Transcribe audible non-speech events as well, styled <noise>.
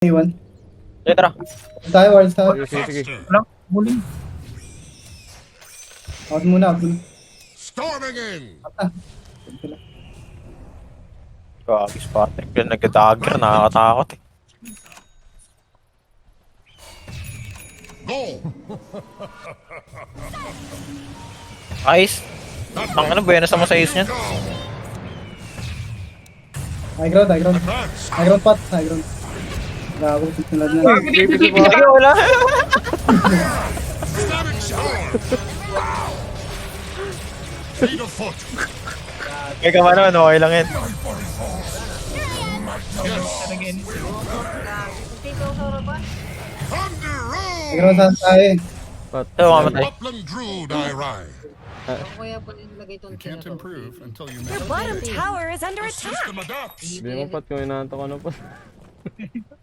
Iwan. Sige, tara. Tayo, wards tayo. Sige, sige. Wala. Huli. Out muna, out muna. Storming in. Grabe, Spartan. Kaya nag-dagger, nakakatakot eh. Go. Ice. Ang ano, buenas naman sa ace niyan. High ground, high ground. High ground pot, high ground. Gago, sinulad na. Wala. Storm. Fleet of foot. May kama naman, okay lang yan. Roll. saan tayo eh. Ito, mamatay. Upland Druid I ride. Kaya pa nilagay itong You can't improve until you Your bottom tower is under attack. Hindi mo pat kung inaanto ko na pa. <laughs>